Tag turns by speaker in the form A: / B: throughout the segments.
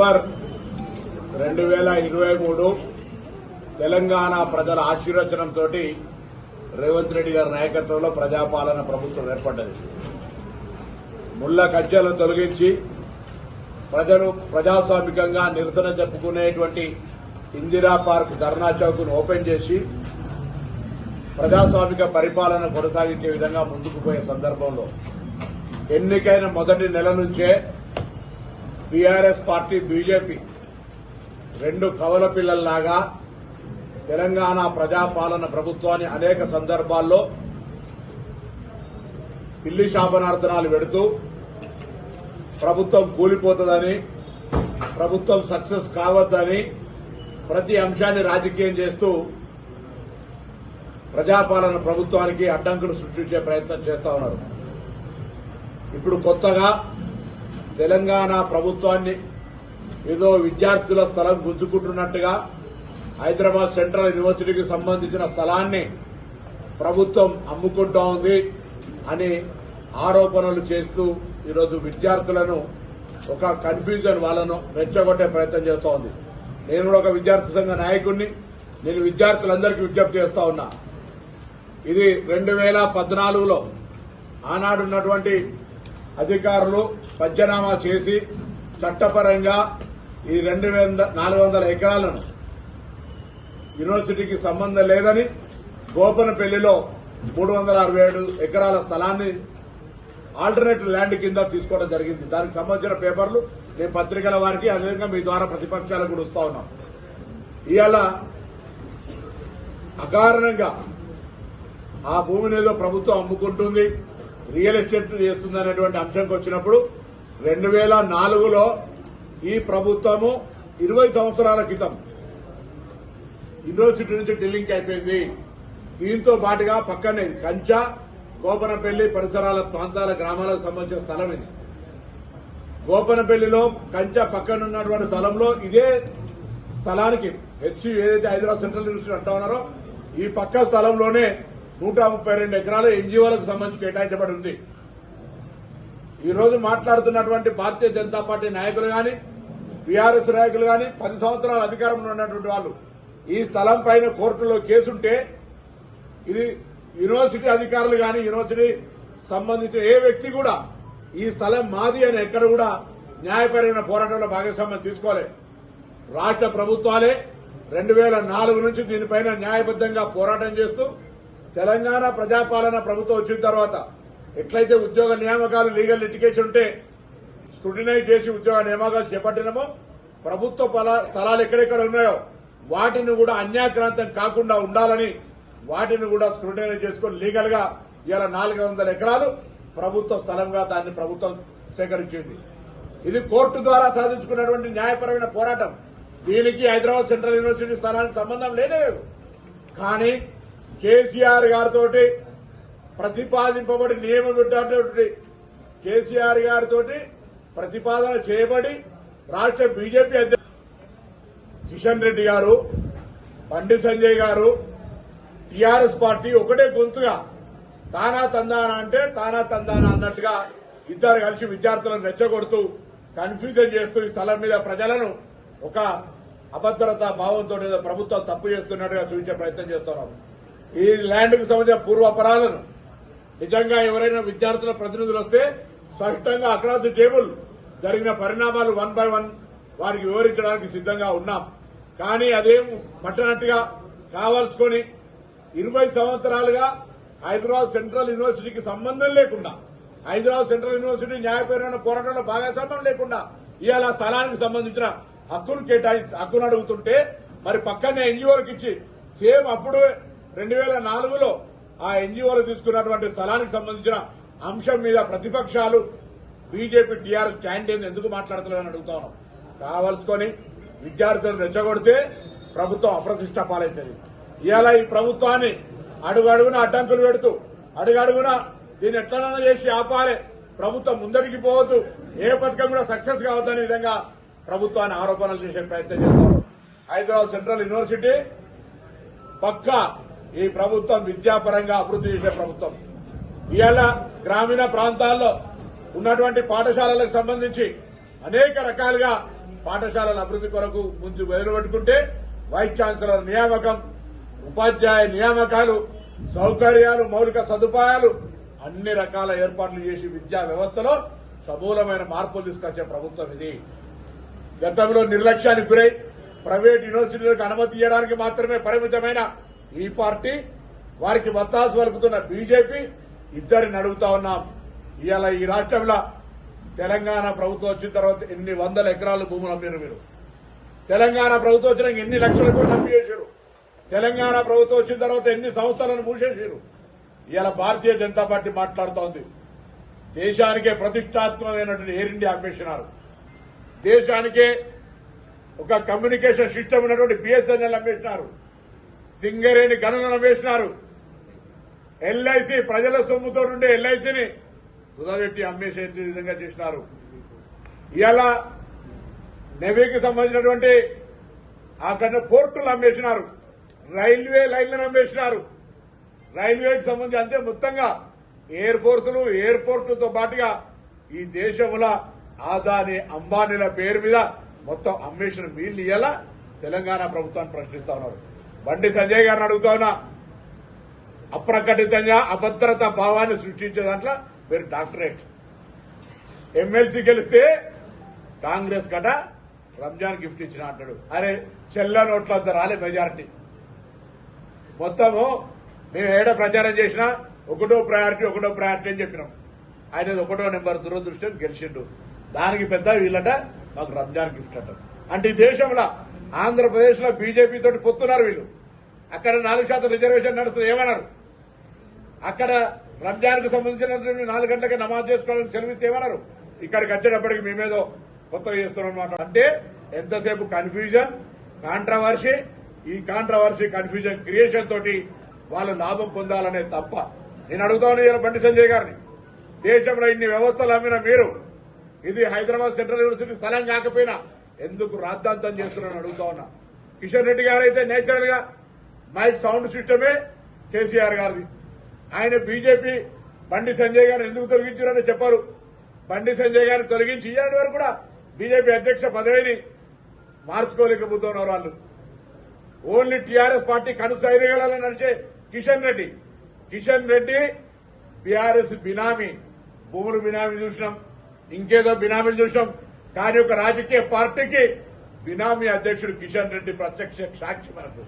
A: December రెండు వేల ఇరవై మూడు తెలంగాణ ప్రజల ఆశీర్వచనంతో రేవంత్ రెడ్డి గారి నాయకత్వంలో ప్రజాపాలన ప్రభుత్వం ఏర్పడ్డది. ముళ్ళ కజ్జలను తొలగించి ప్రజలు ప్రజాస్వామికంగా నిరసన చెప్పుకునేటువంటి ఇందిరా పార్క్ ధర్నా చౌక్ను ఓపెన్ చేసి ప్రజాస్వామిక పరిపాలన కొనసాగించే విధంగా ముందుకు పోయే సందర్భంలో ఎన్నికైన మొదటి నెల నుంచే బీఆర్ఎస్ పార్టీ బీజేపీ రెండు కవల పిల్లల్లాగా తెలంగాణ ప్రజాపాలన ప్రభుత్వాన్ని అనేక సందర్భాల్లో పిల్లి శాపనార్థనాలు పెడుతూ ప్రభుత్వం కూలిపోతుందని ప్రభుత్వం సక్సెస్ కావద్దని ప్రతి అంశాన్ని రాజకీయం చేస్తూ ప్రజాపాలన ప్రభుత్వానికి అడ్డంకులు సృష్టించే ప్రయత్నం చేస్తా ఉన్నారు. ఇప్పుడు కొత్తగా తెలంగాణ ప్రభుత్వాన్ని ఏదో విద్యార్థుల స్థలం గుంజుకుంటున్నట్టుగా హైదరాబాద్ సెంట్రల్ యూనివర్సిటీకి సంబంధించిన స్థలాన్ని ప్రభుత్వం అమ్ముకుంటా ఉంది అని ఆరోపణలు చేస్తూ ఈరోజు విద్యార్థులను ఒక కన్ఫ్యూజన్ వాళ్ళను రెచ్చగొట్టే ప్రయత్నం చేస్తూ ఉంది. నేను కూడా ఒక విద్యార్థి సంఘ నాయకుడిని నేను విద్యార్థులందరికీ విజ్ఞప్తి చేస్తా ఉన్నా. ఇది రెండు వేల పద్నాలుగులో ఆనాడున్నటువంటి అధికారులు పంచనామా చేసి చట్టపరంగా ఈ రెండు వేల నాలుగు వందల ఎకరాలను యూనివర్సిటీకి సంబంధం లేదని గోపనపల్లిలో మూడు వందల అరవై ఏడు ఎకరాల స్థలాన్ని ఆల్టర్నేట్ ల్యాండ్ కింద తీసుకోవడం జరిగింది. దానికి సంబంధించిన పేపర్లు నేను పత్రికల వారికి అదేవిధంగా మీ ద్వారా ప్రతిపక్షాలకు కూడా వస్తా ఉన్నాం. ఇవాళ అకారణంగా ఆ భూమిని ఏదో ప్రభుత్వం అమ్ముకుంటుంది. రియల్ ఎస్టేట్ చేస్తుందనేటువంటి అంశంకి వచ్చినప్పుడు రెండు వేల నాలుగులో ఈ ప్రభుత్వము ఇరవై సంవత్సరాల క్రితం యూనివర్సిటీ నుంచి ఢిల్లీకి అయిపోయింది. దీంతో పాటుగా పక్కనే కంచ గోపనపల్లి పరిసరాల ప్రాంతాల గ్రామాలకు సంబంధించిన స్థలం ఇది. గోపనపల్లిలో కంచ పక్కన ఉన్నటువంటి స్థలంలో ఇదే స్థలానికి హెచ్సి ఏదైతే హైదరాబాద్ సెంట్రల్ యూనివర్సిటీ అంటా ఉన్నారో ఈ పక్క స్థలంలోనే నూట ముప్పై రెండు ఎకరాలు ఎన్జీఓలకు సంబంధించి కేటాయించబడి ఉంది ఈ రోజు మాట్లాడుతున్నటువంటి భారతీయ జనతా పార్టీ నాయకులు గాని బీఆర్ఎస్ నాయకులు గాని పది సంవత్సరాల అధికారంలో ఉన్నటువంటి వాళ్ళు ఈ స్థలం పైన కోర్టులో కేసుంటే ఇది యూనివర్సిటీ అధికారులు గాని యూనివర్సిటీ సంబంధించిన ఏ వ్యక్తి కూడా ఈ స్థలం మాది అని ఎక్కడ కూడా న్యాయపరమైన పోరాటంలో భాగస్వామ్యం తీసుకోలే. రాష్ట్ర ప్రభుత్వాలే రెండు వేల నాలుగు నుంచి దీనిపైన న్యాయబద్దంగా పోరాటం చేస్తూ తెలంగాణ ప్రజాపాలన ప్రభుత్వం వచ్చిన తర్వాత ఎట్లయితే ఉద్యోగ నియామకాలు లీగల్ లిటికేషన్ ఉంటే స్క్రూటినైజ్ చేసి ఉద్యోగ నియామకాలు చేపట్టినమో ప్రభుత్వ స్థలాలు ఎక్కడెక్కడ ఉన్నాయో వాటిని కూడా అన్యాక్రాంతం కాకుండా ఉండాలని వాటిని కూడా స్క్రూటినైజ్ చేసుకుని లీగల్గా ఇలా నాలుగు వందల ఎకరాలు ప్రభుత్వ స్థలంగా దాన్ని ప్రభుత్వం సేకరించింది. ఇది కోర్టు ద్వారా సాధించుకున్నటువంటి న్యాయపరమైన పోరాటం. దీనికి హైదరాబాద్ సెంట్రల్ యూనివర్సిటీ స్థలానికి సంబంధం లేదు. కానీ కేసీఆర్ గారితో ప్రతిపాదింపబడి నియమం పెట్టినటువంటి కేసీఆర్ గారితో ప్రతిపాదన చేయబడి రాష్ట్ర బీజేపీ అధ్యక్షుడు కిషన్ రెడ్డి గారు బండి సంజయ్ గారు టీఆర్ఎస్ పార్టీ ఒకటే గొంతుగా తానా తందానా అంటే తానా తందానా అన్నట్టుగా ఇద్దరు కలిసి విద్యార్థులను రెచ్చగొడుతూ కన్ఫ్యూజన్ చేస్తూ ఈ స్థలం మీద ప్రజలను ఒక అభద్రతా భావంతో ఏదో ప్రభుత్వం తప్పు చేస్తున్నట్టుగా చూపించే ప్రయత్నం చేస్తున్నారు ఈ ల్యాండ్కు సంబంధించిన పూర్వపరాలను నిజంగా ఎవరైనా విద్యార్థుల ప్రతినిధులు వస్తే స్పష్టంగా అక్రాస్ ది టేబుల్ జరిగిన పరిణామాలు వన్ బై వన్ వారికి వివరించడానికి సిద్ధంగా ఉన్నాం. కానీ అదేం పట్టనట్టుగా కావాల్చుకొని ఇరవై సంవత్సరాలుగా హైదరాబాద్ సెంట్రల్ యూనివర్సిటీకి సంబంధం లేకుండా హైదరాబాద్ సెంట్రల్ యూనివర్సిటీ న్యాయపరమైన పోరాటంలో భాగస్వామ్యం లేకుండా ఇవాళ స్థలానికి సంబంధించిన హక్కును కేటాయి హక్కును అడుగుతుంటే మరి పక్కనే ఎన్జిఓలకు ఇచ్చి సేమ్ అప్పుడు రెండు వేల నాలుగులో ఆ ఎన్జిఓలు తీసుకున్నటువంటి స్థలానికి సంబంధించిన అంశం మీద ప్రతిపక్షాలు బీజేపీ టీఆర్ఎస్ స్టాండ్ ఏంది ఎందుకు మాట్లాడతలేదని అడుగుతా ఉన్నాం. కావాల్సుకొని విద్యార్థులను రెచ్చగొడితే ప్రభుత్వం అప్రతిష్ట పాలవుతుంది ఇవాళ ఈ ప్రభుత్వాన్ని అడుగడుగున అడ్డంకులు పెడుతూ అడుగడుగున దీన్ని ఎట్లనైనా చేసి ఆపాలి. ప్రభుత్వం ముందరికి పోవద్దు. ఏ పథకం కూడా సక్సెస్ కావద్దనే విధంగా ప్రభుత్వాన్ని ఆరోపణలు చేసే ప్రయత్నం చేస్తారు హైదరాబాద్ సెంట్రల్ యూనివర్సిటీ పక్కా ఈ ప్రభుత్వం విద్యాపరంగా అభివృద్ధి చేసే ప్రభుత్వం. ఇవాళ గ్రామీణ ప్రాంతాల్లో ఉన్నటువంటి పాఠశాలలకు సంబంధించి అనేక రకాలుగా పాఠశాలల అభివృద్ధి కొరకు ముందు వెలువట్టుకుంటే వైస్ ఛాన్సలర్ నియామకం ఉపాధ్యాయ నియామకాలు సౌకర్యాలు మౌలిక సదుపాయాలు అన్ని రకాల ఏర్పాట్లు చేసి విద్యా వ్యవస్థలో సమూలమైన మార్పులు తీసుకొచ్చే ప్రభుత్వం ఇది. గతంలో నిర్లక్ష్యానికి గురై ప్రైవేట్ యూనివర్సిటీలకు అనుమతి ఇవ్వడానికి మాత్రమే పరిమితమైన ఈ పార్టీ వారికి వత్తాసు పలుకుతున్న బీజేపీ ఇద్దరిని అడుగుతా ఉన్నాం. ఇవాళ ఈ రాష్ట్రంలో తెలంగాణ ప్రభుత్వం వచ్చిన తర్వాత ఎన్ని వందల ఎకరాలు భూములు అమ్మారు మీరు? తెలంగాణ ప్రభుత్వం వచ్చినాక ఎన్ని లక్షల కోట్లు అమ్మి చేశారు తెలంగాణ ప్రభుత్వం వచ్చిన తర్వాత ఎన్ని సంస్థలను మూసేసారు ఇవాళ భారతీయ జనతా పార్టీ మాట్లాడుతోంది ఉంది. దేశానికే ప్రతిష్టాత్మకమైనటువంటి ఎయిర్ ఇండియా అమ్మేసినారు. దేశానికే ఒక కమ్యూనికేషన్ సిస్టమ్ ఉన్నటువంటి బిఎస్ఎన్ఎల్ అమ్మేసినారు. సింగరేణి గనులను అమ్మేసినారు ఎల్ఐసి ప్రజల సొమ్ముతో ఉండే ఎల్ఐసిని కుదబెట్టి అమ్మేసే విధంగా చేసినారు. ఇలా నెవీకి సంబంధించినటువంటి అక్కడ పోర్టులు అమ్మేసినారు. రైల్వే లైన్లను అమ్మేసినారు. రైల్వేకి సంబంధించి అంతే మొత్తంగా ఎయిర్ ఫోర్సులు ఎయిర్పోర్టులతో పాటుగా ఈ దేశంలో ఆదాని అంబానీల పేరు మీద మొత్తం అమ్మేసిన వీళ్ళు ఇలా తెలంగాణ ప్రభుత్వాన్ని ప్రశ్నిస్తా ఉన్నారు. బండి సంజయ్ గారిని అడుగుతా ఉన్నా. అప్రకటితంగా అభద్రత భావాన్ని సృష్టించే దాంట్లో మీరు డాక్టరేట్ ఎమ్మెల్సీ గెలిస్తే కాంగ్రెస్ కట రంజాన్ గిఫ్ట్ ఇచ్చిన అంటాడు. అరే చెల్ల నోట్లంత రాలే మెజారిటీ మొత్తము మేము ఏడో ప్రచారం చేసినా ఒకటో ప్రయారిటీ ఒకటో ప్రయారిటీ అని చెప్పినాం. ఆయన ఒకటో నెంబర్ దురదృష్టం గెలిచిండు. దానికి పెద్ద వీళ్ళట మాకు రంజాన్ గిఫ్ట్ అంటారు. అంటే ఈ దేశంలో ఆంధ్రప్రదేశ్లో బీజేపీ తోటి పొత్తున్నారు వీళ్ళు. అక్కడ నాలుగు శాతం రిజర్వేషన్ నడుస్తుంది. ఏమన్నారు? అక్కడ రంజాన్కు సంబంధించిన నాలుగు గంటలకి నమాజ్ చేసుకోవాలని సెలవిస్తే ఏమన్నారు? ఇక్కడికి వచ్చేటప్పటికి మేమేదో కొత్తగా చేస్తున్నాం అంటే ఎంతసేపు కన్ఫ్యూజన్ కాంట్రవర్సీ ఈ కాంట్రవర్సీ కన్ఫ్యూజన్ క్రియేషన్ తోటి వాళ్ళు లాభం పొందాలనే తప్ప నేను అడుగుతాను ఇలా బండి సంజయ్ గారిని. దేశంలో ఇన్ని వ్యవస్థలు అమ్మిన మీరు ఇది హైదరాబాద్ సెంట్రల్ యూనివర్సిటీ స్థలం కాకపోయినా ఎందుకు రాద్ధాంతం చేస్తున్నారని అడుగుతా ఉన్నా. కిషన్ రెడ్డి గారు అయితే నేచురల్గా మైక్ సౌండ్ సిస్టమే కేసీఆర్ గారిది. ఆయన బీజేపీ బండి సంజయ్ గారిని ఎందుకు తొలగించారని చెప్పారు. బండి సంజయ్ గారిని తొలగించి ఇయ్యాడు వరకు కూడా బీజేపీ అధ్యక్ష పదవిని మార్చుకోలేకపోతున్నారు వాళ్ళు. ఓన్లీ టీఆర్ఎస్ పార్టీ కనుసైరగలని నడిచే కిషన్ రెడ్డి. కిషన్ రెడ్డి బీఆర్ఎస్ బినామీ. భూములు బినామీ చూసినాం. ఇంకేదో బినామీలు చూసినాం. కానీ ఒక రాజకీయ పార్టీకి బినామీ అధ్యక్షుడు కిషన్ రెడ్డి ప్రత్యక్ష సాక్షి మనకు.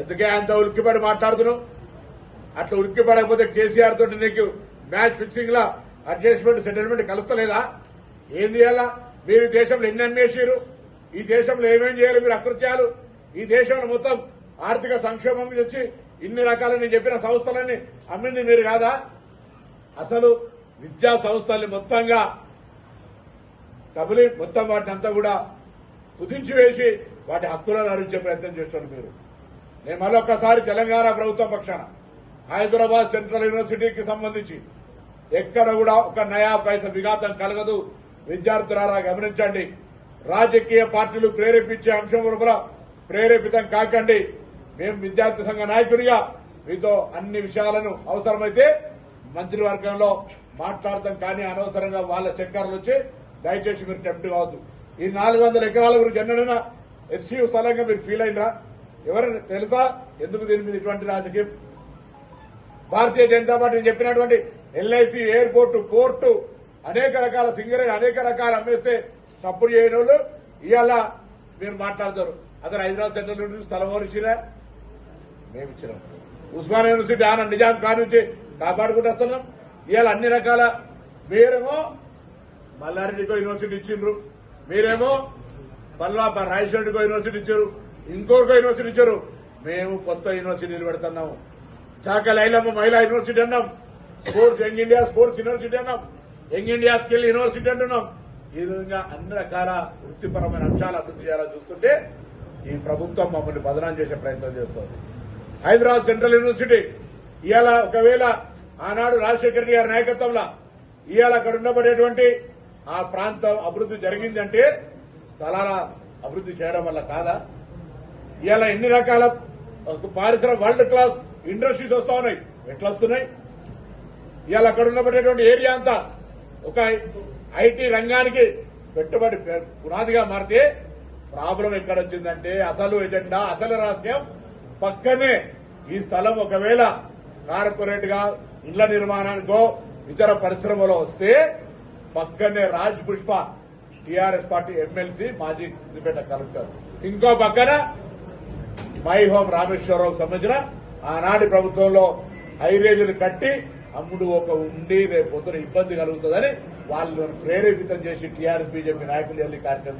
A: ఎందుకే అంత ఉలిక్కిపడి మాట్లాడుతున్నావు? అట్లా ఉలిక్కిపడకపోతే కేసీఆర్ తోటి నీకు మ్యాచ్ ఫిక్సింగ్ లా అడ్జస్ట్మెంట్ సెటిల్మెంట్ కలుస్తలేదా? ఏం చేయాలా? మీరు దేశంలో ఎన్ని అన్వేషారు ఈ దేశంలో ఏమేం చేయాలి మీరు అకృత్యాలు? ఈ దేశంలో మొత్తం ఆర్థిక సంక్షేమం మీద వచ్చి ఇన్ని రకాల నేను చెప్పిన సంస్థలన్నీ అమ్మింది మీరు కాదా? అసలు విద్యా సంస్థల్ని మొత్తంగా కబలి మొత్తం వాటిని అంతా కూడా కుదించి వేసి వాటి హక్కులను అరించే ప్రయత్నం చేస్తున్నారు మీరు. నేను మరొకసారి తెలంగాణ ప్రభుత్వం పక్షాన హైదరాబాద్ సెంట్రల్ యూనివర్సిటీకి సంబంధించి ఎక్కడ కూడా ఒక నయా పైస విఘాతం కలగదు. విద్యార్థులారా గమనించండి. రాజకీయ పార్టీలు ప్రేరేపించే అంశం కూడా ప్రేరేపితం కాకండి. మేము విద్యార్థి సంఘ నాయకుడిగా మీతో అన్ని విషయాలను అవసరమైతే మంత్రివర్గంలో మాట్లాడతాం కానీ అనవసరంగా వాళ్ళ చక్కర్లు వచ్చి దయచేసి మీరు టెంప్ట్ కావద్దు. ఈ నాలుగు వందల ఎకరాల గురించి ఎన్నడైనా ఎస్సీ స్థలంగా మీరు ఫీల్ అయినరా ఎవరైనా తెలుసా? ఎందుకు దీని మీద ఇటువంటి రాజకీయం? భారతీయ జనతా పార్టీ నేను చెప్పినటువంటి ఎల్ఐసి ఎయిర్పోర్టు పోర్టు అనేక రకాల సింగరేణి అనేక రకాల అమ్మేస్తే సపోర్ట్ చేయని వాళ్ళు ఇవాళ మీరు మాట్లాడతారు. అతను హైదరాబాద్ సెంట్రల్ యూనివర్సిటీ స్థలం ఎవరు ఇచ్చినా మేము ఇచ్చినాం. ఉస్మాన్ యూనివర్సిటీ ఆన నిజాం కానుంచి కాపాడుకుంటూ వస్తున్నాం. ఇవాళ అన్ని రకాల మీరేమో మల్లారెడ్డికో యూనివర్సిటీ ఇచ్చిండ్రు. మీరేమో మళ్ళా రాజేశ్వరుడికో యూనివర్సిటీ ఇచ్చారు. ఇంకోరికో యూనివర్సిటీ ఇచ్చారు. మేము కొత్త యూనివర్సిటీలు పెడుతున్నాము చాక లైలమ్మ మహిళా యూనివర్సిటీ అన్నాం. Sports young India sports university అన్నాం. యంగ్ ఇండియా స్కిల్ యూనివర్సిటీ అంటున్నాం. ఈ విధంగా అన్ని రకాల వృత్తిపరమైన అంశాలు అభివృద్ధి చేయాలని చూస్తుంటే ఈ ప్రభుత్వం మమ్మల్ని బదనాం చేసే ప్రయత్నం చేస్తోంది. హైదరాబాద్ సెంట్రల్ యూనివర్సిటీ ఇవాళ ఒకవేళ ఆనాడు రాజశేఖర్ గారి నాయకత్వంలో ఇవాళ అక్కడ ఉండబడేటువంటి ఆ ప్రాంతం అభివృద్ధి జరిగిందంటే స్థలాల అభివృద్ధి చేయడం వల్ల కాదా? ఇవాళ ఎన్ని రకాల ఒక పారిశ్రమ వరల్డ్ క్లాస్ ఇండస్ట్రీస్ వస్తా ఉన్నాయి. ఎట్లా వస్తున్నాయి? ఇవాళ అక్కడ ఉన్నటువంటి ఏరియా అంతా ఒక ఐటీ రంగానికి పెట్టుబడి పునాదిగా మారితే ప్రాబ్లం ఎక్కడ వచ్చిందంటే అసలు ఎజెండా అసలు రహస్యం పక్కనే ఈ స్థలం ఒకవేళ కార్పొరేట్గా ఇళ్ళ నిర్మాణానికో ఇతర పరిశ్రమలో వస్తే పక్కనే Raj Pushpa TRS party MLC మాజీ సిద్దిపేట కలెక్టర్. ఇంకో పక్కన మై హోమ్ రామేశ్వరరావు సంబంధించిన ఆనాటి ప్రభుత్వంలో హైవేజీలు కట్టి అమ్ముడు ఒక ఉండి రేపు పొద్దున ఇబ్బంది కలుగుతుందని వాళ్ళను ప్రేరేపితం చేసి టీఆర్ఎస్ బీజేపీ నాయకులు వెళ్ళి కార్యక్రమం